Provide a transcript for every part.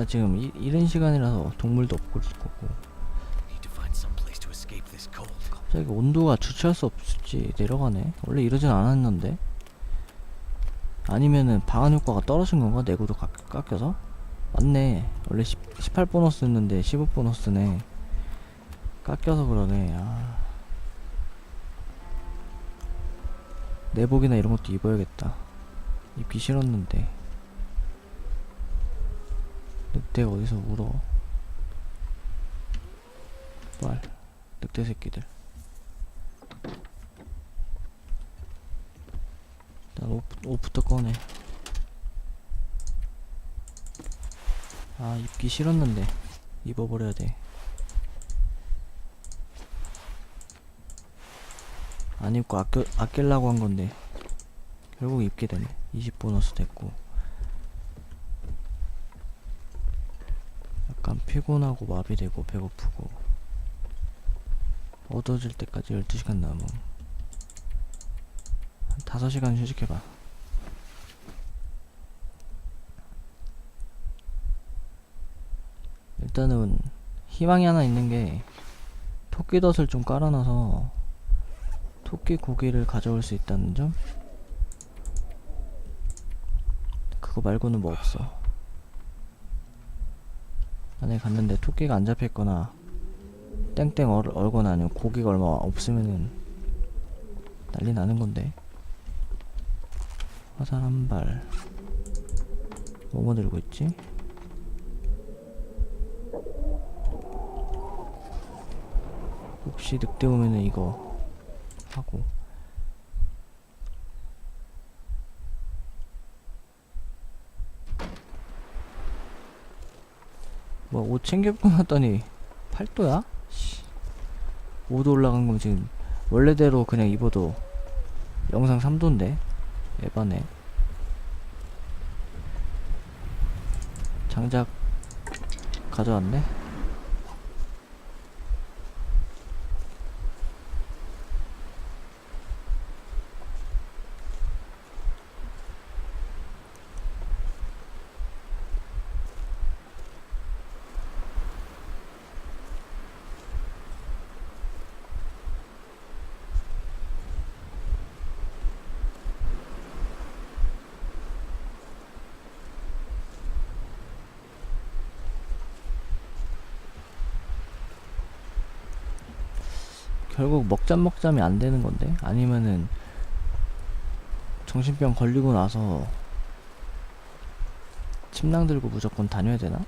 나 지금 이, 이른 시간이라서 동물도 없고 거고. 갑자기 온도가 주체할 수 없이 내려가네. 원래 이러진 않았는데. 아니면은 방한 효과가 떨어진 건가? 내구도 깎, 깎여서? 맞네. 원래 10, 18 보너스였는데 15 보너스네. 깎여서 그러네. 아. 내복이나 이런 것도 입어야겠다. 입기 싫었는데 늑대가 어디서 울어? 빨 늑대 새끼들. 일단 옷, 옷부터 꺼내. 아 입기 싫었는데. 입어버려야 돼. 안 입고 아껴, 아낄라고 한 건데. 결국 입게 되네. 20 보너스 됐고 약간 피곤하고 마비되고 배고프고 어두워질 때까지 12시간 남음 한 5시간 휴식해봐. 일단은 희망이 하나 있는 게 토끼덫을 좀 깔아놔서 토끼 고기를 가져올 수 있다는 점? 그거 말고는 뭐 없어 안에 갔는데 토끼가 안 잡혔거나 땡땡 얼, 얼거나 아니면 고기가 얼마 없으면은 난리 나는 건데. 화살 한발. 뭐뭐 들고 있지? 혹시 늑대 오면은 이거 하고 뭐옷 챙겨입고 났더니 8도야? 5도 올라간 거면 지금 원래대로 그냥 입어도 영상 3도인데 에바네. 장작 가져왔네 결국 먹잠 먹잠이 안 되는 건데 아니면은 정신병 걸리고 나서 침낭 들고 무조건 다녀야 되나?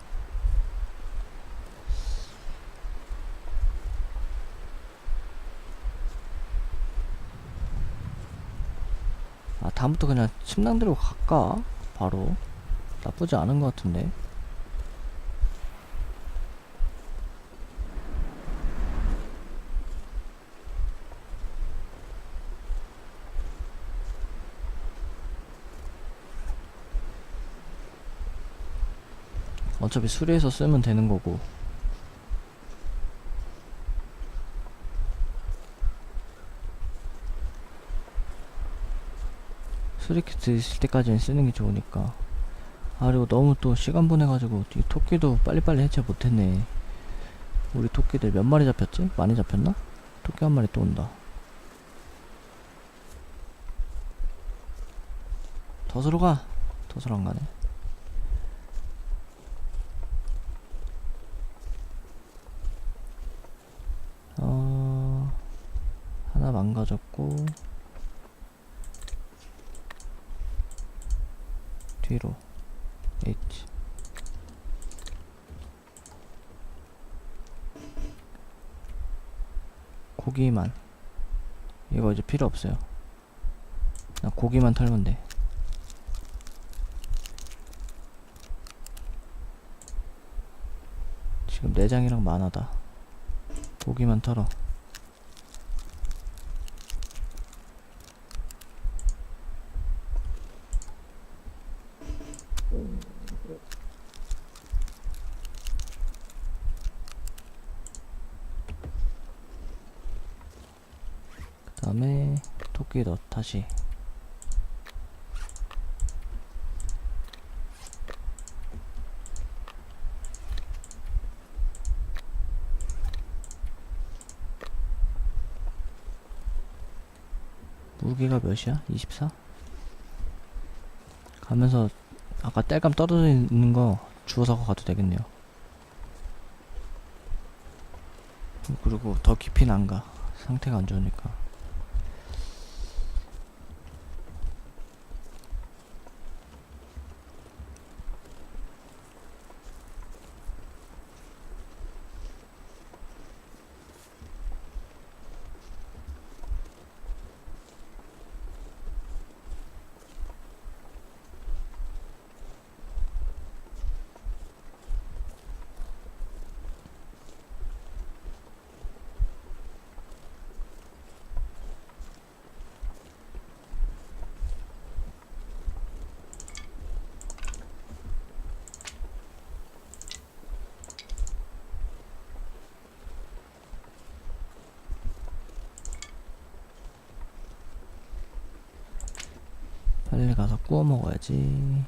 아 다음부터 그냥 침낭 들고 갈까? 바로 나쁘지 않은 것 같은데 어차피 수리해서 쓰면 되는 거고. 수리키트 있을 때까지는 쓰는 게 좋으니까. 아 그리고 너무 또 시간 보내가지고 이 토끼도 빨리빨리 해체 못했네. 우리 토끼들 몇 마리 잡혔지? 많이 잡혔나? 토끼 한 마리 또 온다. 덫으로 가. 덫으로 안 가네 어 하나 망가졌고 뒤로 H 고기만. 이거 이제 필요 없어요. 나 고기만 털면 돼. 지금 내장이랑 만화다. 고기만 털어 다시 무게가 몇이야? 24? 가면서 아까 땔감 떨어져 있는 거 주워서 가도 되겠네요 그리고 더 깊이는 안가 상태가 안 좋으니까 구워 먹어야지.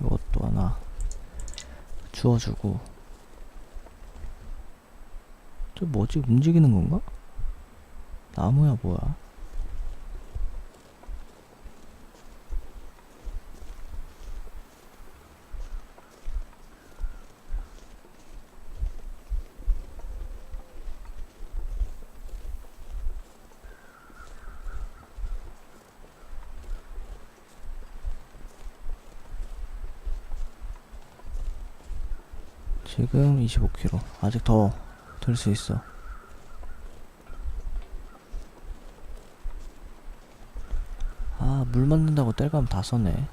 이것도 하나 주워주고. 저 뭐지? 움직이는 건가? 나무야 뭐야? 지금 25km. 아직 더 들 수 있어. 아, 물 만든다고 뗄감 다 썼네.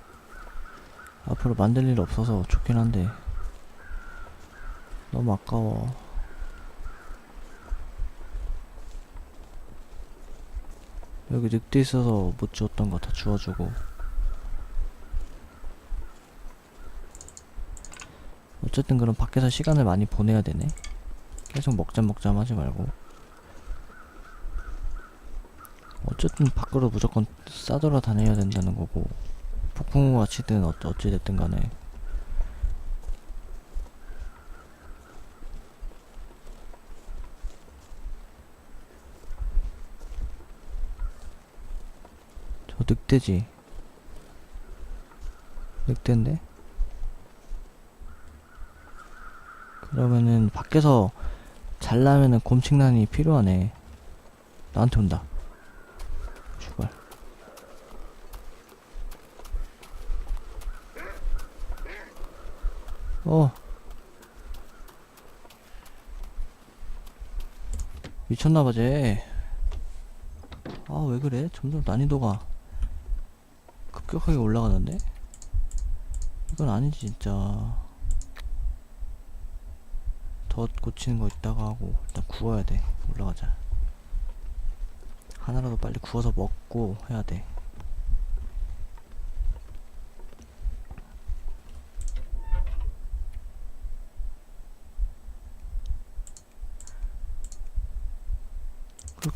앞으로 만들 일 없어서 좋긴 한데. 너무 아까워. 여기 늑대 있어서 못 주웠던 거다 주워주고. 어쨌든 그럼 밖에서 시간을 많이 보내야 되네. 계속 먹잠 먹잠 하지 말고. 어쨌든 밖으로 무조건 싸돌아 다녀야 된다는 거고. 폭풍우가 치든 어, 어찌 됐든 간에. 저 늑대지. 늑대인데? 그러면은 밖에서 잘라면은 곰칭란이 필요하네. 나한테 온다. 출발. 어. 미쳤나봐, 쟤. 아, 왜 그래? 점점 난이도가 급격하게 올라가던데? 이건 아니지, 진짜. 더 고치는 거 있다가 하고 일단 구워야 돼. 올라가자. 하나라도 빨리 구워서 먹고 해야 돼.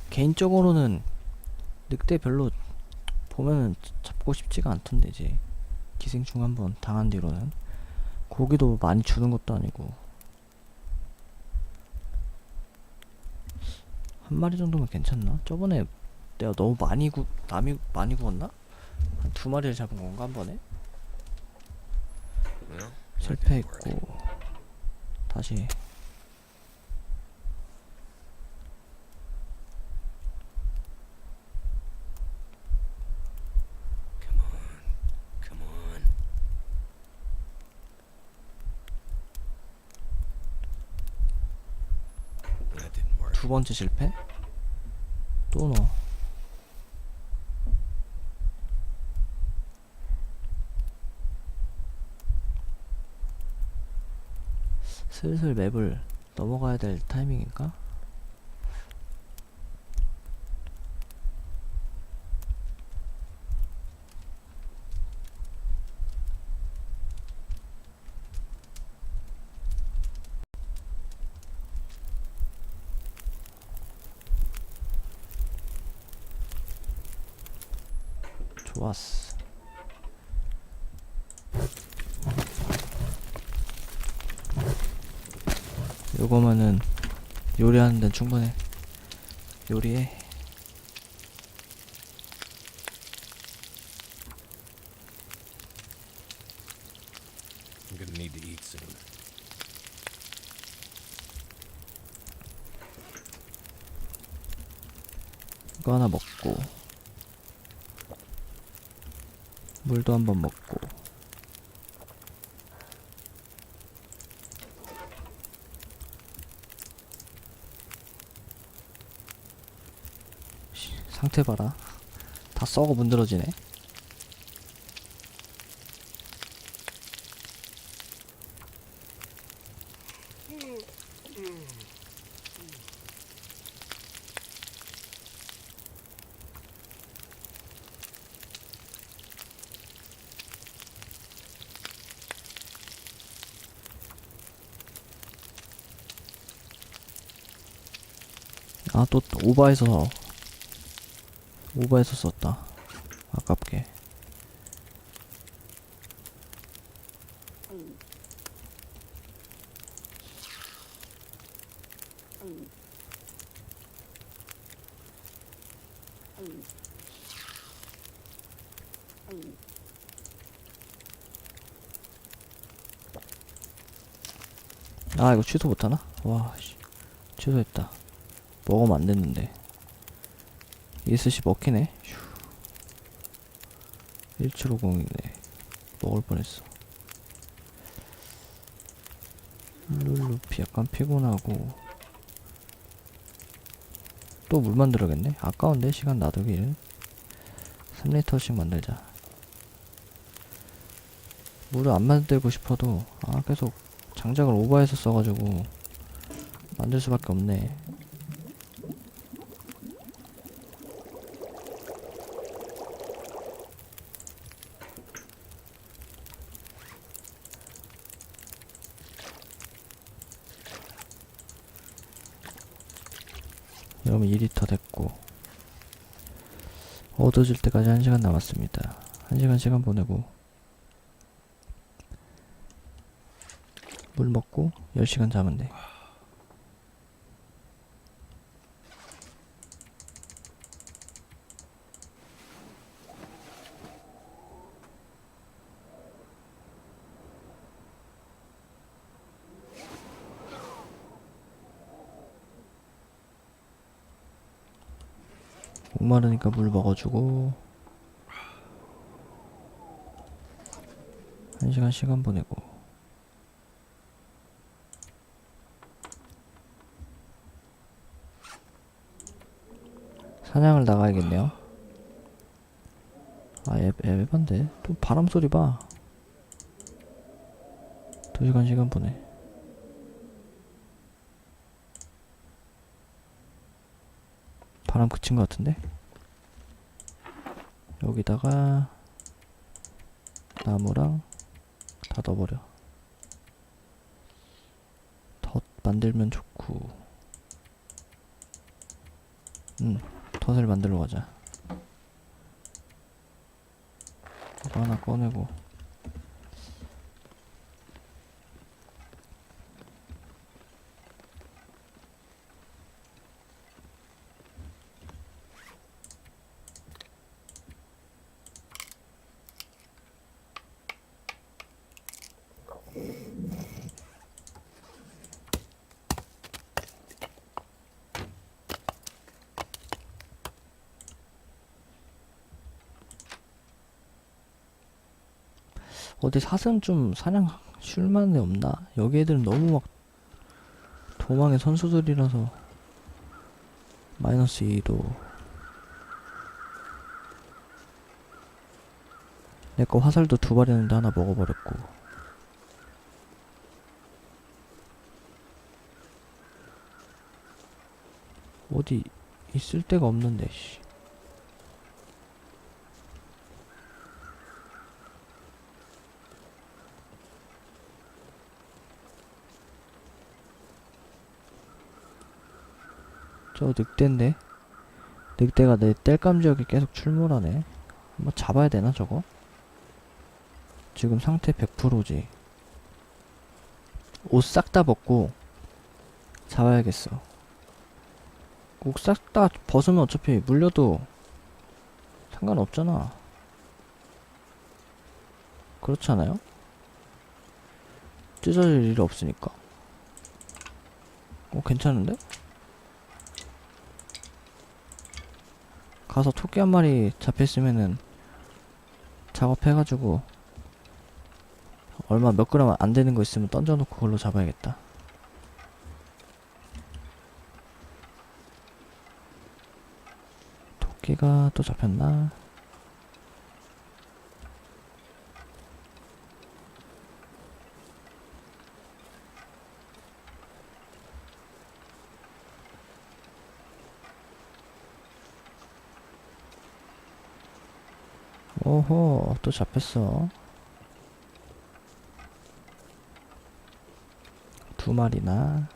개인적으로는 늑대 별로 보면은 잡고 싶지가 않던데 이제. 기생충 한번 당한 뒤로는. 고기도 많이 주는 것도 아니고 한 마리 정도면 괜찮나? 저번에 내가 너무 많이 구 남이 많이 구웠나? 한 두 마리를 잡은 건가 한 번에? 실패했고. 다시 번째 실패? 또 넣어 슬슬 맵을 넘어가야 될 타이밍인가? 요거만은 요리하는 데는 충분해. 요리해. 이거 하나 먹고 물도 한번 먹고. 상태 봐라. 다 썩어 문드러지네. 아또 오버해서 오버해서 썼다 아깝게 아 이거 취소 못하나? 와 씨. 취소했다 먹으면 안 됐는데 이스시 먹히네. 휴. 1750이네. 먹을 뻔했어. 룰루피 약간 피곤하고. 또 물 만들어야겠네? 아까운데? 시간 놔두길. 3리터씩 만들자. 물을 안 만들고 싶어도 아 계속 장작을 오버해서 써가지고 만들 수밖에 없네 그러면 2리터 됐고 어두워질 때까지 1시간 남았습니다. 1시간 시간 보내고 물 먹고 10시간 자면 돼 목마르니까 물 먹어주고 한 시간 시간 보내고 사냥을 나가야겠네요 아 에, 에반데 또 바람 소리 봐. 두 시간 시간 보내. 바람 그친 것 같은데? 여기다가 나무랑 다 넣어버려. 덧 만들면 좋고. 응, 덫을 만들러 가자. 이거 하나 꺼내고. 어디 사슴 좀 사냥 쉴만한 데 없나? 여기 애들은 너무 막 도망의 선수들이라서 마이너스 2도 내 거 화살도 두 발이었는데 하나 먹어버렸고 어디 있을 데가 없는데 씨. 저 늑대인데 늑대가 내 땔감 지역에 계속 출몰하네 한번 잡아야 되나 저거? 지금 상태 100%지 옷 싹 다 벗고 잡아야겠어 옷 싹 다 벗으면 어차피 물려도 상관없잖아 그렇지 않아요? 찢어질 일이 없으니까. 어, 괜찮은데? 가서 토끼 한 마리 잡혔으면은 작업해가지고 얼마 몇 그램 안 되는 거 있으면 던져놓고 그걸로 잡아야겠다. 토끼가 또 잡혔나? 오호, 또 잡혔어. 두 마리나.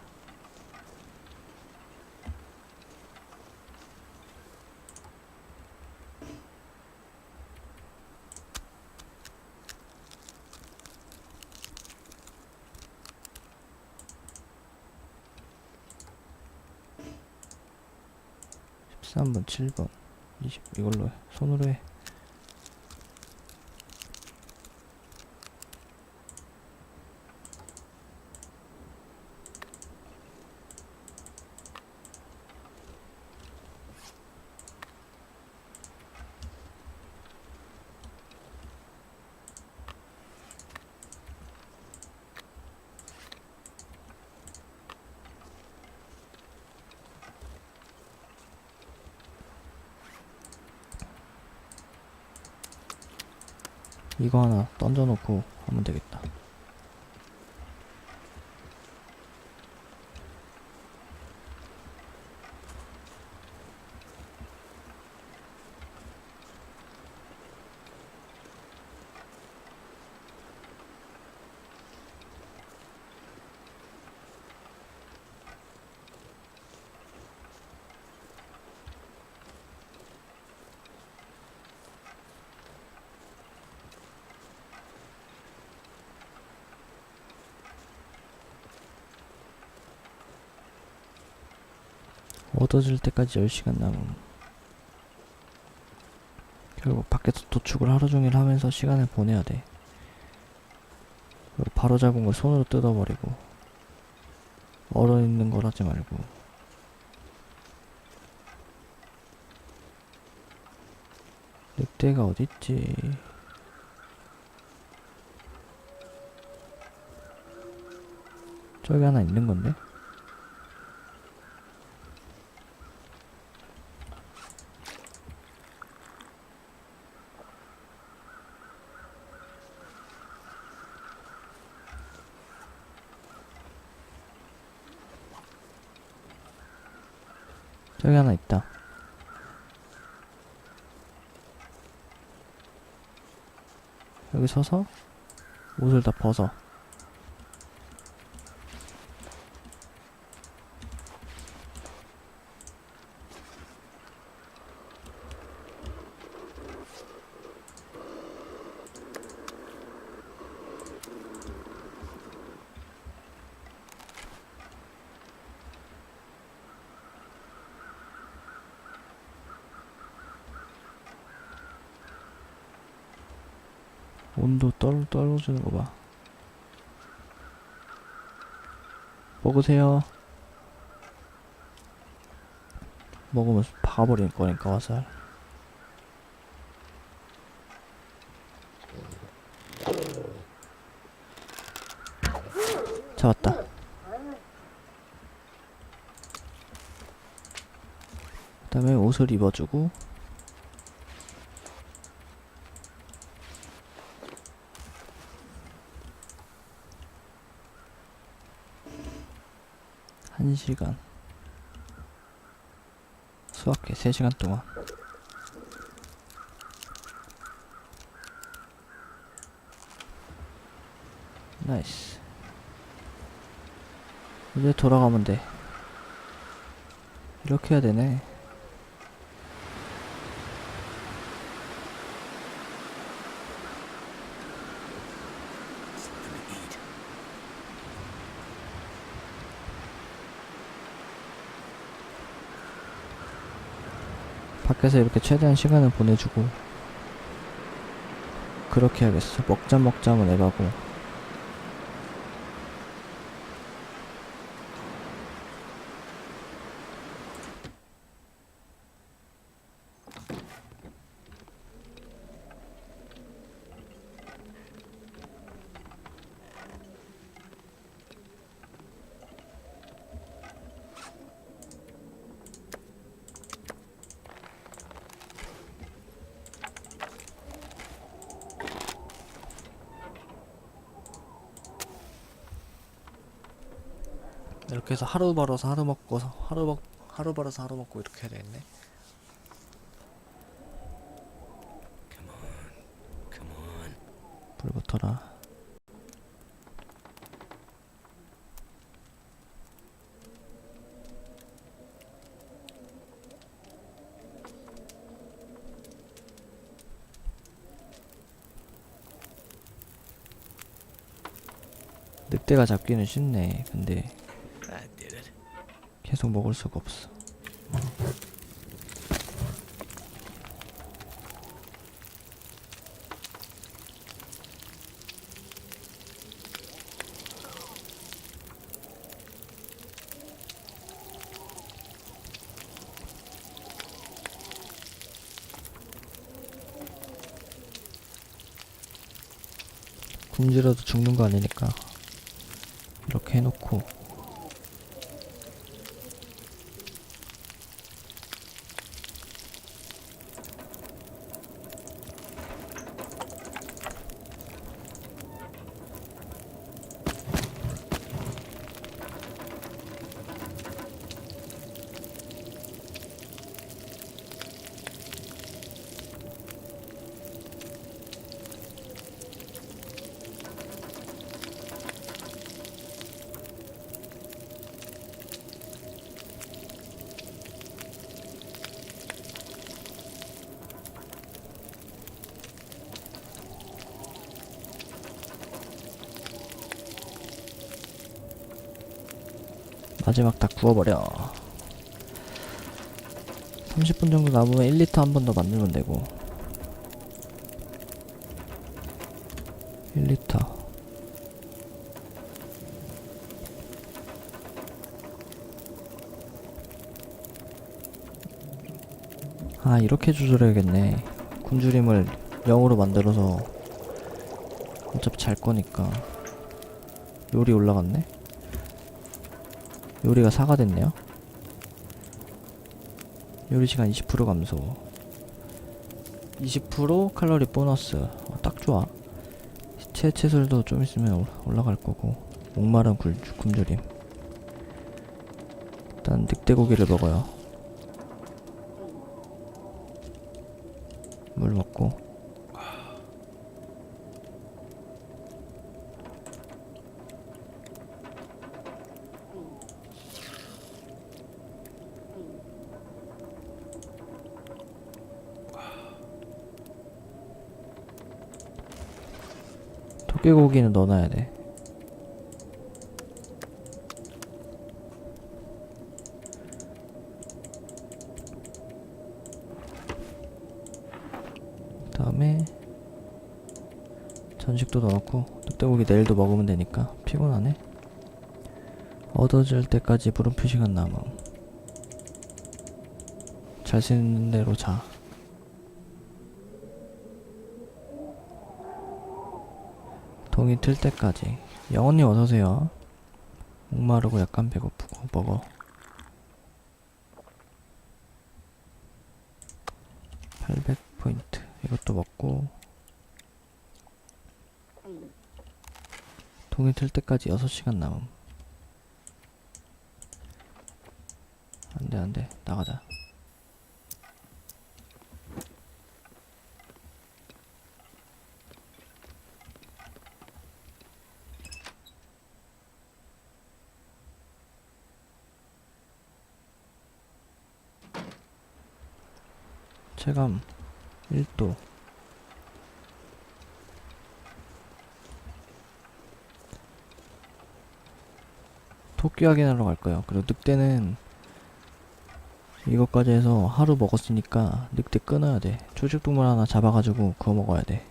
십삼 번, 칠 번, 이십 이걸로 해. 손으로 해. 이거 하나 던져놓고 하면 되겠다. 얻어질 때까지 10시간 남음. 결국 밖에서 도축을 하루 종일 하면서 시간을 보내야 돼. 그리고 바로 잡은 걸 손으로 뜯어버리고. 얼어 있는 걸 하지 말고. 늑대가 어딨지? 저기 하나 있는 건데? 여기 서서 옷을 다 벗어. 온도 떨, 떨어지는 거 봐. 먹으세요. 먹으면 박아버릴 거니까 화살. 잡았다. 그 다음에 옷을 입어주고 한 시간. 수학회 3시간 동안. 나이스. 이제 돌아가면 돼. 이렇게 해야 되네 밖에서 이렇게 최대한 시간을 보내주고 그렇게 해야겠어. 먹자 먹자 하면 애가고 이렇게 해서 하루 벌어서 하루 먹고 하루 먹 하루 벌어서 하루 먹고 이렇게 해야 되겠네. 불 붙어라. 늑대가 잡기는 쉽네. 근데. 계속 먹을 수가 없어. 굶주려도 죽는 거 아니니까 이렇게 해놓고 마지막 다 구워버려. 30분 정도 남으면 1리터 한 번 더 만들면 되고. 1리터. 아 이렇게 조절해야겠네. 굶주림을 0으로 만들어서 어차피 잘 거니까. 요리 올라갔네 요리가 4가 됐네요. 요리 시간 20% 감소. 20% 칼로리 보너스. 어, 딱 좋아. 시체 채술도 좀 있으면 올- 올라갈 거고. 목마른 굴, 굶주림. 일단 늑대고기를 먹어요. 물 먹고. 토끼고기는 넣어놔야 돼. 다음에 전식도 넣었고 늑대고기 내일도 먹으면 되니까 피곤하네. 얻어질 때까지 물음표 시간 남음. 잘수 있는 대로 자. 동이 틀 때까지. 영원님 어서오세요. 목마르고 약간 배고프고 먹어. 800포인트. 이것도 먹고. 동이 틀 때까지 6시간 남음. 안돼 안돼. 나가자 체감 1도 토끼 확인하러 갈 거예요. 그리고 늑대는 이것까지 해서 하루 먹었으니까 늑대 끊어야 돼. 초식동물 하나 잡아가지고 구워 먹어야 돼.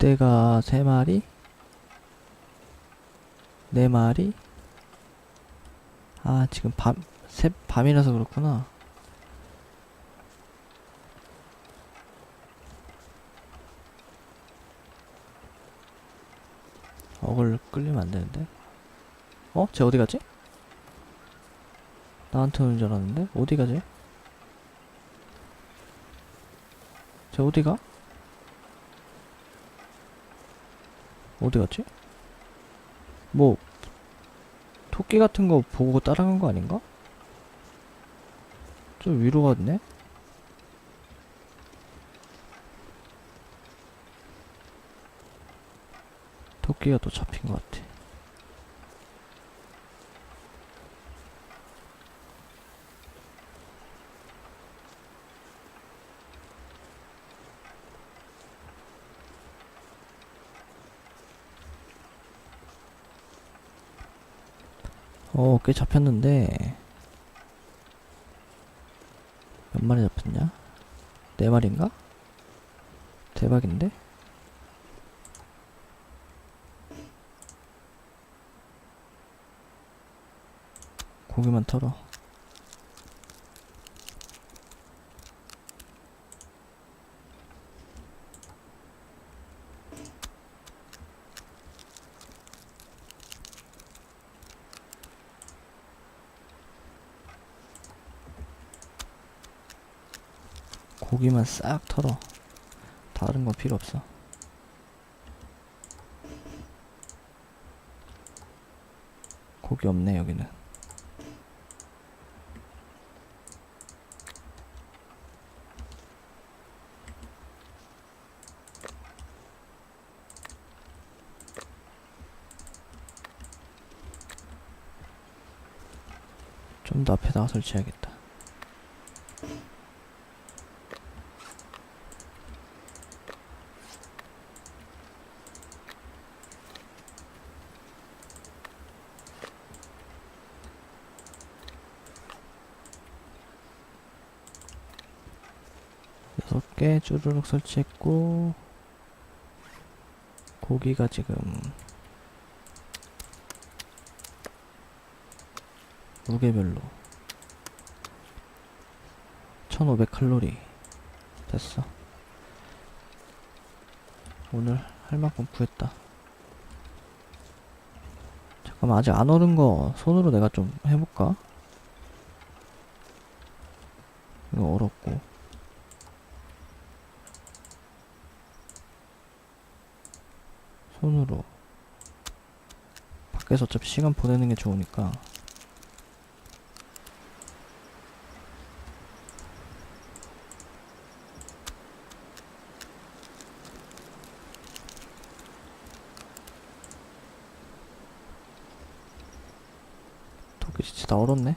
늑대가 세 마리? 네 마리? 아, 지금 밤, 새, 밤이라서 그렇구나. 어글 끌리면 안 되는데. 어? 쟤 어디 갔지? 나한테 오는 줄 알았는데 어디 가지? 쟤 어디 가? 어디 갔지? 뭐 토끼 같은 거 보고 따라간 거 아닌가? 좀 위로 갔네? 토끼가 또 잡힌 것 같아. 어, 꽤 잡혔는데 몇 마리 잡혔냐? 네 마리인가? 대박인데? 고기만 털어. 고기만 싹 털어. 다른 건 필요 없어. 고기 없네, 여기는. 좀 더 앞에다가 설치해야겠다. 여섯 개 쭈루룩 설치했고 고기가 지금 무게별로. 1500칼로리 됐어. 오늘 할 만큼 구했다. 잠깐만 아직 안 얼은 거 손으로 내가 좀 해볼까? 이거 얼었고 손으로 밖에서 어차피 시간 보내는 게 좋으니까. 토끼 진짜 다 얼었네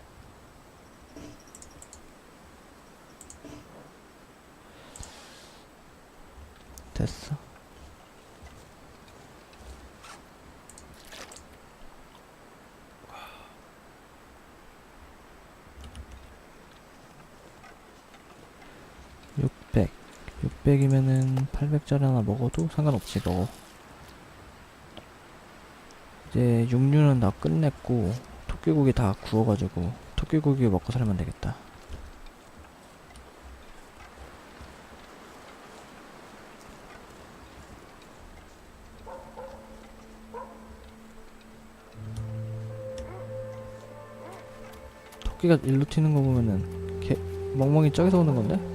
됐어 육백 600이면은 800짜리 하나 먹어도 상관없지 먹어 이제 육류는 다 끝냈고 토끼고기 다 구워가지고 토끼고기 먹고 살면 되겠다 토끼가 일로 튀는 거 보면은 개 멍멍이 저기서 오는 건데?